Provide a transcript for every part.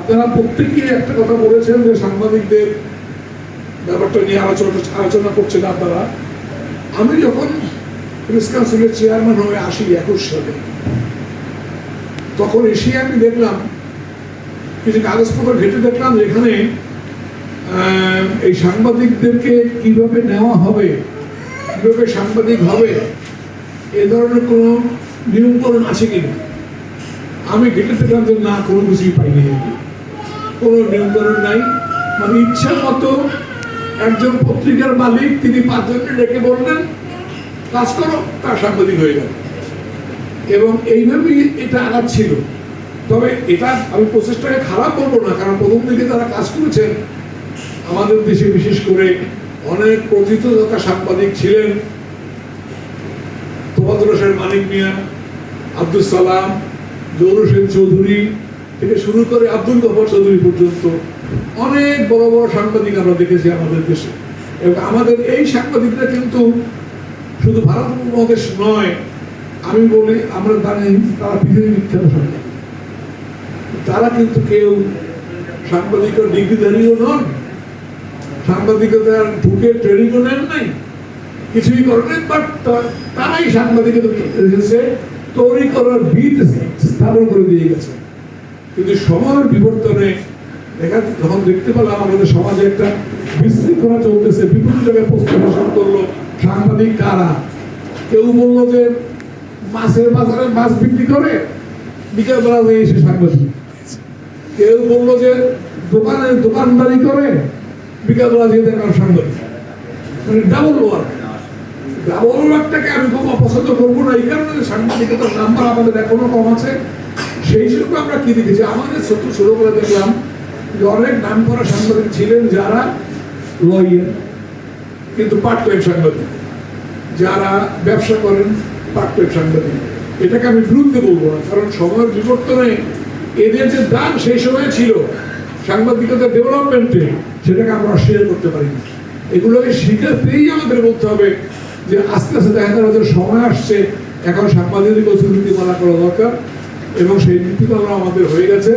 আপনারা প্রত্যেকেই একটা কথা বলেছেন যে সাংবাদিকদের ব্যাপারটা নিয়ে আলোচনা আলোচনা করছেন আপনারা আমি যখন প্রেস কাউন্সিলের চেয়ারম্যান হয়ে আসি একুশ সালে, তখন এসে আমি দেখলাম, কিছু কাগজপত্র ঘেটে দেখলাম যেখানে এই সাংবাদিকদেরকে কীভাবে নেওয়া হবে, কীভাবে সাংবাদিক হবে, এ ধরনের কোনো নিয়মকরণ আছে কিনা আমি ঘেটে দেখলাম যে না, কোনো কিছুই পাইনি। কোনো নিয়ন্ত্রণ নাই। মানে ইচ্ছা মতো একজন পত্রিকার মালিক, তিনি পাঁচজনকে ডেকে বললেন, কাজ করো, তার সাংবাদিক হয়ে গেল। এবং এইভাবেই এটা আগাচ্ছিল তবে এটা আমি প্রচেষ্টাকে খারাপ বলব না, কারণ প্রথম থেকে তারা কাজ করেছেন, আমাদের দেশে বিশেষ করে অনেক প্রথিতযথা সাংবাদিক ছিলেন। হোসেন মানিক মিয়া আব্দুল সালাম জৌর চৌধুরী থেকে শুরু করে আব্দুল গফর চৌধুরী পর্যন্ত অনেক বড় বড় সাংবাদিক আমরা দেখেছি আমাদের দেশে। এবং আমাদের এই সাংবাদিকরা কিন্তু শুধু ভারত উপমহাদেশ নয়, আমি বলি আমরা জানি তারা পৃথিবীর বিখ্যাত সাংবাদিক তারা কিন্তু কেউ সাংবাদিকের ডিগ্রিধারীও নন, সাংবাদিকতার ঢুকে ট্রেনিংও নেন নাই, কিছুই করেন বাট তারাই সাংবাদিকতা এসেছে তৈরি করার বীজ স্থাপন করে দিয়ে গেছে। কিন্তু সময়ের বিবর্তনে দেখা যখন দেখতে পেলাম আমাদের সমাজে একটা বিশৃঙ্খলা চলতেছে, বিভিন্ন জায়গায় প্রস্তাব করল, সাংবাদিক কারা? কেউ বলল যে মাছের বাজারে মাছ বিক্রি করে বিকেলবেলা হয়ে এসে সাংবাদিক। কেউ বলল যে দোকানে দোকানদারি করে বিকেলবেলা যেয়ে দেখার সাংবাদিক। মানে ডাবল ওয়ার্ক ডাবল ওয়ার্কটাকে আমি খুব অপছন্দ করব না, এই কারণে সাংবাদিকতার নাম্বার আমাদের এখনও কম আছে। সেই হিসেবে আমরা কি দেখেছি? আমাদের ছোট শুরু করে দেখলাম যে অনেক নাম করা সাংবাদিক ছিলেন যারা লয়ার, কিন্তু পার্ট টাইম সাংবাদিক। যারা ব্যবসা করেন পার্ট টাইম সাংবাদিক। এটাকে আমি বিরুদ্ধে বলব না, কারণ সময়ের বিবর্তনে এদের যে দাম সেই সময় ছিল। সাংবাদিকতার ডেভেলপমেন্টে সেটাকে আমরা অস্বীকার করতে পারি এগুলোকে শিখাতেই আমাদের বলতে হবে যে আস্তে আস্তে দেখা গেল যে সময় আসছে, এখন সাংবাদিক কিছু নীতিমালা করা দরকার। এবং সেই নীতিমালা আমাদের হয়ে গেছে।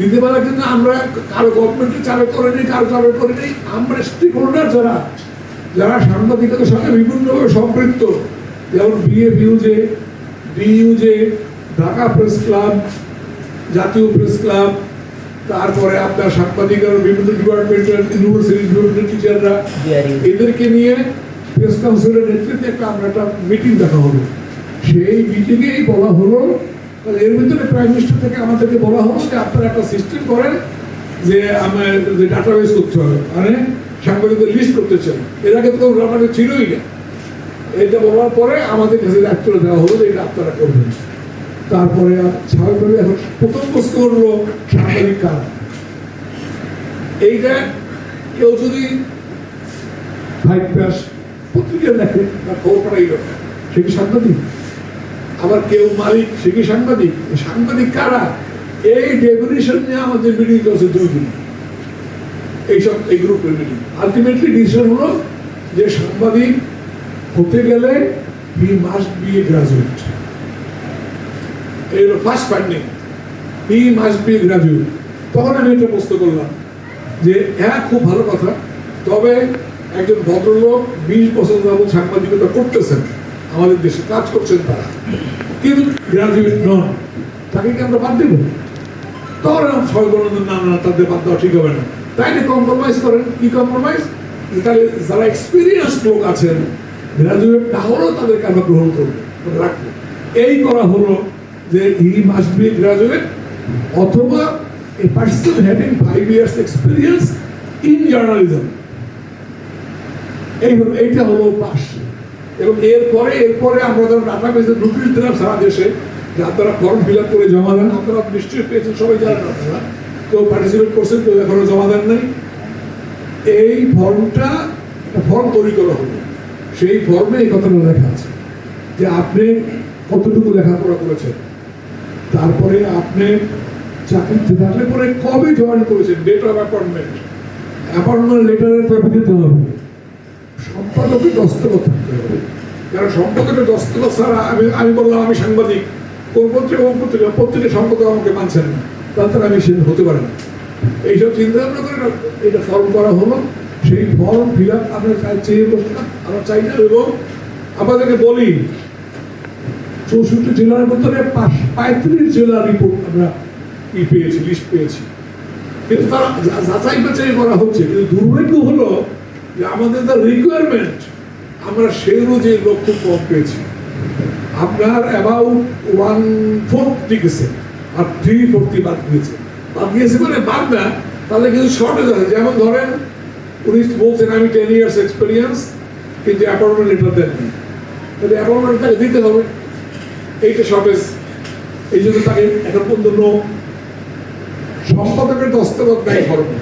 নীতিমালা কিন্তু আমরা কারও গভর্নমেন্টে চালু করিনি কারও চালু করিনি আমরা স্টেক হোল্ডার যারা যারা সাংবাদিকতার সাথে বিভিন্নভাবে সম্পৃক্ত যেমন BF UJ DUJ Dhaka press club জাতীয় প্রেস ক্লাব তারপরে আপনার সাংবাদিকের বিভিন্ন ডিপার্টমেন্টের ইউনিভার্সিটি ডিপার্টমেন্টের টিচাররা এদেরকে নিয়ে প্রেস কাউন্সিলের নেতৃত্বে একটা আমরা একটা মিটিং দেখা হলো। সেই মিটিংয়েই বলা হলো এর ভিতরে প্রাইম মিনিস্টার থেকে আমাদেরকে বলা হলো যে আপনারা একটা সিস্টেম করেন যে আমার ডাটাবেস করতে হবে। মানে সাংবাদিকদের লিস্ট করতে চান এর আগে তো ডাটাবেস ছিলই না। এটা বলার পরে আমাদের কাছে দেওয়া হলো যে এটা আপনারা করবেন। তারপরে স্বাভাবিকভাবে এখন প্রথম প্রশ্ন করল সাংবাদিক কারা? এইটা কেউ যদি ফাইভ ক্লাস পত্রিকা দেখে তার খবর পড়াই দরকার সে কি সাংবাদিক? আবার কেউ মালিক সে কি সাংবাদিক সাংবাদিক কারা? এই ডেফিনেশন নিয়ে আমাদের মিটিং চলছে দুই এইসব, এই গ্রুপের মিটিং আলটিমেটলি ডিসিশন হলো যে সাংবাদিক হতে গেলে he must be a graduate এই first funding he must be graduate তখন আমি এটা প্রশ্ন করলাম যে হ্যাঁ খুব ভালো কথা। তবে একজন ভদ্রলোক বিশ বছর যাবত সাংবাদিকতা করতেছেন। আমাদের দেশে কাজ করছেন তারা। কিন্তু গ্রাজুয়েট নন, তাকে কি আমরা বাদ দেবো? তখন সবাই বললেন না, তাদের বাদ দেওয়া ঠিক হবে না। তাই না কম্প্রোমাইজ করেন? কি কম্প্রোমাইজ তাহলে যারা এক্সপিরিয়েন্স লোক আছেন গ্রাজুয়েট না হলেও তাদেরকে আমরা গ্রহণ করব মানে রাখব। এই করা হলো যে হি মাস্ট বি গ্রাজুয়েট অথবা a person having five years experience in journalism এই হলো, এইটা হলো পাস এবং এরপরে এরপরে আমরা যখন ডাটাবেসে নোটিশ দিলাম সারা দেশে, যে আপনারা ফর্ম ফিল আপ করে জমা দেন। আপনারা নিশ্চয়ই পেয়েছেন, সবাই আপনারা। কেউ পার্টিসিপেট করছেন কেউ এখনও জমা দেন নাই। এই ফর্মটা একটা ফর্ম তৈরি করা হলো। সেই ফর্মে এই কথাটা লেখা আছে যে আপনি কতটুকু লেখাপড়া করেছেন? তারপরে আপনি চাকরিতে থাকলে পরে কবে জয়েন করেছেন? ডেট অফ অ্যাপয়েন্টমেন্ট অ্যাপয়েন্টমেন্ট লেটারের কপি দিতে হবে। সম্পাদকের দস্তখত থাকতে হবে। কারণ সম্পাদকের দস্তখত ছাড়া আমি আমি বললাম আমি সাংবাদিক। কোন পত্রিকা কোন পত্রিকা? পত্রিকা সম্পাদক আমাকে মানছেন না। তাছাড়া আমি সে হতে পারে না। এইসব চিন্তা ভাবনা করে এটা- ফর্ম করা হলো। সেই ফর্ম ফিল আপ আমরা চেয়ে বসলাম আমরা চাই না এবং আমাদেরকে বলি, চৌষট্টি জেলার মধ্যে পঁয়ত্রিশ জেলার রিপোর্ট আমরা ই পেয়েছি লিস্ট পেয়েছি। কিন্তু তারা যাচাই বাছাই করা হচ্ছে। কিন্তু দুর্ভাগ্য হলো যে আমাদের দ্য রিকোয়ারমেন্ট আমরা সেই অনুযায়ী লক্ষ্য কম পেয়েছি। আপনার অ্যাবাউট ওয়ান ফোর্থ টিকেছে, আর থ্রি ফোর্থি বাদ দিয়েছে। বাদ দিয়েছে মানে বাদ না, তাহলে কিছু শর্টেজ আছে। যেমন ধরেন, উনি বলছেন, আমি টেন ইয়ার্স এক্সপিরিয়েন্স কিন্তু অ্যাপয়েন্টমেন্ট লেটার দেননি। তাহলে অ্যাপয়েন্টমেন্ট তাকে দিতে হবে। এইটা শর্টেজ এই জন্য তাকে এখন পর্যন্ত সম্পাদকের দস্তখত নাই ফর্মে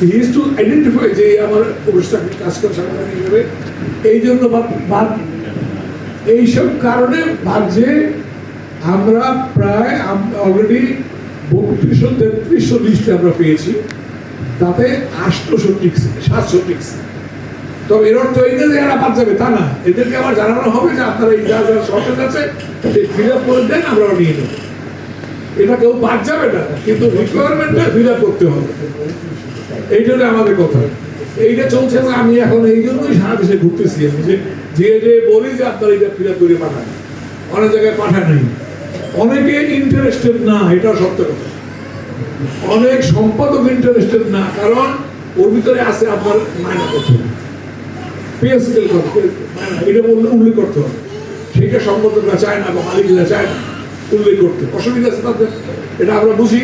হি ইজ টু আইডেন্টিফাই যে আমার অনুষ্ঠান কাজ করে সাংবাদিক হিসেবে। এই জন্য বাদ এইসব কারণে ভাবছে আমরা প্রায় অলরেডি বত্রিশশো তেত্রিশশো লিস্টে আমরা পেয়েছি। তাতে আটশোশো টিকছে সাতশো টিকছে তবে এর অর্থ এই যে এরা বাদ যাবে, তা না। এদেরকে আবার জানানো হবে যে আপনারা এই যা যা শর্টেজ আছে ফিল আপ করে দেন আমরা নিয়ে নেব এটা কেউ বাদ যাবে না, কিন্তু রিকোয়ারমেন্টটা ফিল করতে হবে। এই জন্য আমাদের কথা। এইটা চলছে না, আমি এখন এই জন্যই সারা দেশে ঘুরতেছি আমি, যে যে যে বলি যে আপনারা এটা ফিল করে পাঠান। অনেক জায়গায় পাঠান নাই। অনেকে ইন্টারেস্টেড না এটা সত্য কথা। অনেক সম্পাদক ইন্টারেস্টেড না, কারণ ওর ভিতরে আছে আপনার মায়না করতে হবে পে করতে এটা উল্লেখ করতে হবে। সেটা সম্পাদকরা চায় না বা মালিকরা চায় না। উল্লেখ করতে। অসুবিধা আছে তাদের এটা আমরা বুঝি।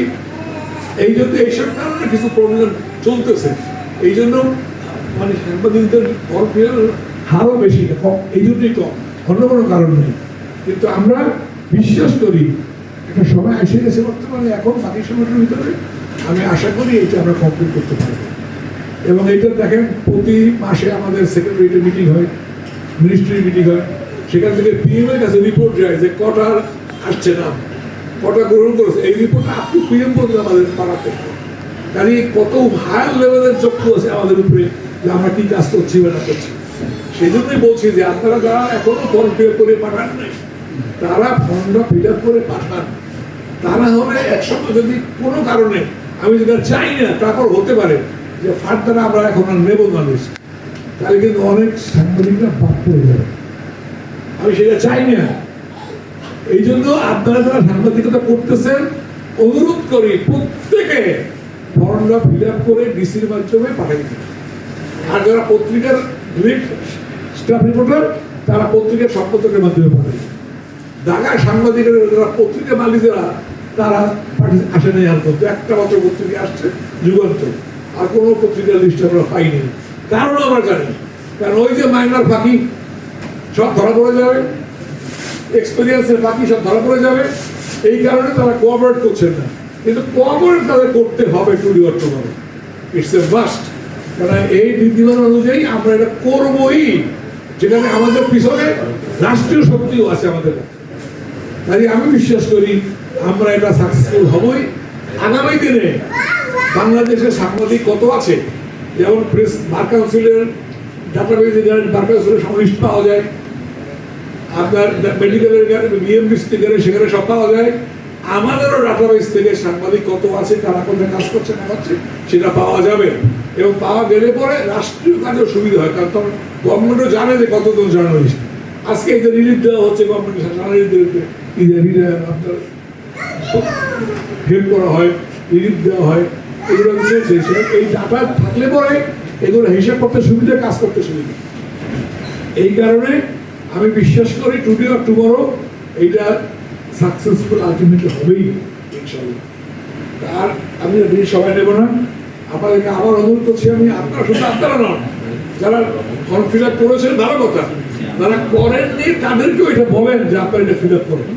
এই জন্য এইসব কারণে কিছু প্রবলেম চলতেছে। এই জন্য মানে সাংবাদিকদের কর্মীদের হারও বেশি কম। এই জন্যই কম। অন্য কোনো কারণ নেই। কিন্তু আমরা বিশ্বাস করি, একটা সময় এসে গেছে বর্তমানে, এখন বাকি সময়টার ভিতরে আমি আশা করি এটা আমরা কমপ্লিট করতে পারব। এবং এটা দেখেন, প্রতি মাসে আমাদের সেক্রেটারিতে মিটিং হয় মিনিস্ট্রির মিটিং হয়। সেখান থেকে পিএম এর কাছে রিপোর্ট যায় যে কটার আসছে না। কটা গ্রহণ করেছে। এই রিপোর্ট আপ টু পিএম পর্যন্ত আমাদের পাঠাতে কাজে কত হায়ার লেভেলের চক্ষু আছে আমাদের উপরে যে আমরা কি কাজ করছি বা না করছি। সেই জন্যই বলছি যে আপনারা যারা এখনও ফর্ম ফিল করে পাঠান নাই, তারা ফর্মটা ফিল করে পাঠান। তারা হলে একসময় যদি কোনো কারণে, আমি যেটা চাই না তারপর হতে পারে যে ফার্দার আমরা এখন আর নেব লিস্ট তাহলে কিন্তু অনেক সাংবাদিকরা বাদ পড়ে যাবে। আমি সেটা চাই না। এই জন্য আপনারা যারা সাংবাদিকতা করতেছেন, অনুরোধ করি প্রত্যেকে ফর্মটা ফিল আপ করে ডিসির মাধ্যমে পাঠিয়ে দিন। আর যারা পত্রিকার স্টাফ রিপোর্টার তারা পত্রিকার সম্পাদকের মাধ্যমে পাঠায় ঢাকায় সাংবাদিকের, যারা পত্রিকা মালিকেরা তারা আসে নাই আর করতে একটা মাত্র পত্রিকা আসছে যুগান্ত আর কোনো পত্রিকার লিস্ট আমরা পাইনি। কারণ আমরা জানি কারণ ওই যে মাইনার ফাঁকি, সব ধরা পড়ে যাবে। এক্সপিরিয়েন্সের বাকি সব ধরা পড়ে যাবে। এই কারণে তারা কোঅপারেট করছেন না। কিন্তু কোঅপারেট তাদের করতে হবে টুডি বর্তমানে ইটস এ মাস্ট কারণ এই নীতিমালা অনুযায়ী আমরা এটা করবই। যেখানে আমাদের পিছনে রাষ্ট্রীয় শক্তিও আছে আমাদের। তাই আমি বিশ্বাস করি আমরা এটা সাকসেসফুল হবই। আগামী দিনে বাংলাদেশের সাংবাদিক কত আছে? যেমন প্রেস বার কাউন্সিলের ডাটাবেজে বার কাউন্সিলের সমাবিষ্ট পাওয়া যায় আপনার মেডিকেলের বিএমবিস থেকে সেখানে সব পাওয়া যায়। আমাদেরও ডাটাবেস থেকে সাংবাদিক কত আছে কারা কোথায় কাজ করছে না করছে, সেটা পাওয়া যাবে। এবং পাওয়া গেলে পরে রাষ্ট্রীয় কাজেও সুবিধা হয়, কারণ তখন গভর্নমেন্টও জানে যে কতজন জার্নালিস্ট আজকে এই যে রিলিফ দেওয়া হচ্ছে গভর্নমেন্ট জার্নালিস্টদেরকে আপনার হেল্প করা হয় রিলিফ দেওয়া হয়, এগুলো এই ডাটা থাকলে পরে এগুলো হিসাব করতে সুবিধা, কাজ করতে সুবিধা। এই কারণে আমি বিশ্বাস করি টুডে অর টুমরো এইটা সাকসেসফুল আলটিমেটলি হবেই আর আমি সবাই নেব না। আপনাদেরকে আবার অনুরোধ করছি আমি আপনারা শুধু আপনারা নন, যারা ফর্ম ফিল আপ করেছেন, ভালো কথা। যারা করেননি তাদেরকেও এটা বলেন যে আপনারা এটা ফিল আপ করেন।